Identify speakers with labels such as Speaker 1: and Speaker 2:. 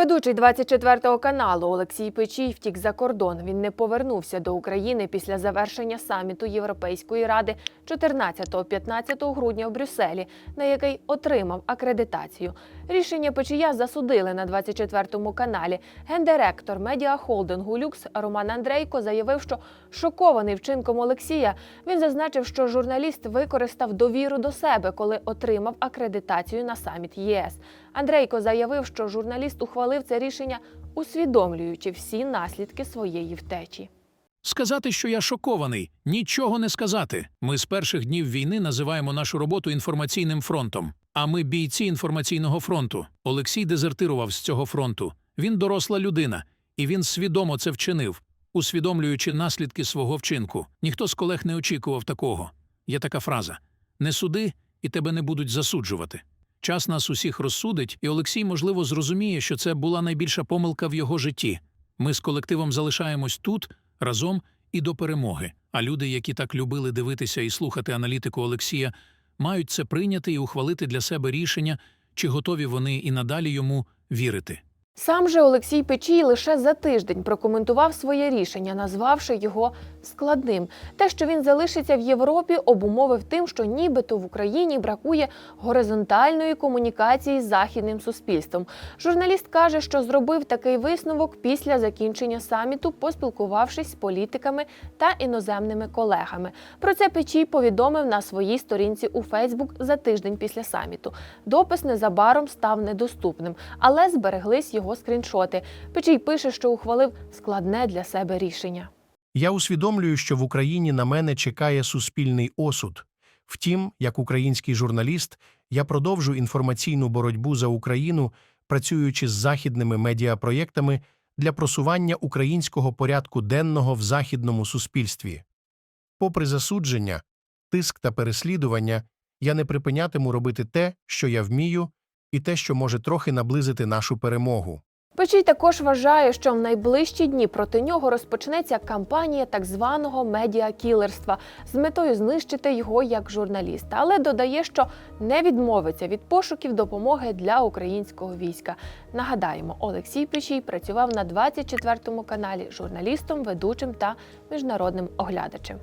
Speaker 1: Ведучий 24 каналу Олексій Печій втік за кордон. Він не повернувся до України після завершення саміту Європейської ради 14-15 грудня в Брюсселі, на який отримав акредитацію. Рішення Печія засудили на 24 каналі. Гендиректор медіахолдингу Люкс Роман Андрейко заявив, що шокований вчинком Олексія. Він зазначив, що журналіст використав довіру до себе, коли отримав акредитацію на саміт ЄС. Андрейко заявив, що журналіст ухвалив це рішення, усвідомлюючи всі наслідки своєї втечі.
Speaker 2: Сказати, що я шокований, нічого не сказати. Ми з перших днів війни називаємо нашу роботу інформаційним фронтом. А ми бійці інформаційного фронту. Олексій дезертирував з цього фронту. Він доросла людина, і він свідомо це вчинив, усвідомлюючи наслідки свого вчинку. Ніхто з колег не очікував такого. Є така фраза: не суди, і тебе не будуть засуджувати. Час нас усіх розсудить, і Олексій, можливо, зрозуміє, що це була найбільша помилка в його житті. Ми з колективом залишаємось тут разом і до перемоги. А люди, які так любили дивитися і слухати аналітику Олексія, мають це прийняти і ухвалити для себе рішення, чи готові вони і надалі йому вірити.
Speaker 1: Сам же Олексій Печій лише за тиждень прокоментував своє рішення, назвавши його складним. Те, що він залишиться в Європі, обумовив тим, що нібито в Україні бракує горизонтальної комунікації з західним суспільством. Журналіст каже, що зробив такий висновок після закінчення саміту, поспілкувавшись з політиками та іноземними колегами. Про це Печій повідомив на своїй сторінці у Фейсбук за тиждень після саміту. Допис незабаром став недоступним, але збереглись його скріншоти. Печій пише, що ухвалив складне для себе рішення.
Speaker 3: Я усвідомлюю, що в Україні на мене чекає суспільний осуд. Втім, як український журналіст, я продовжу інформаційну боротьбу за Україну, працюючи з західними медіапроєктами для просування українського порядку денного в західному суспільстві. Попри засудження, тиск та переслідування, я не припинятиму робити те, що я вмію, і те, що може трохи наблизити нашу перемогу.
Speaker 1: Печій також вважає, що в найближчі дні проти нього розпочнеться кампанія так званого медіакілерства з метою знищити його як журналіста, але додає, що не відмовиться від пошуків допомоги для українського війська. Нагадаємо, Олексій Печій працював на 24 каналі журналістом, ведучим та міжнародним оглядачем.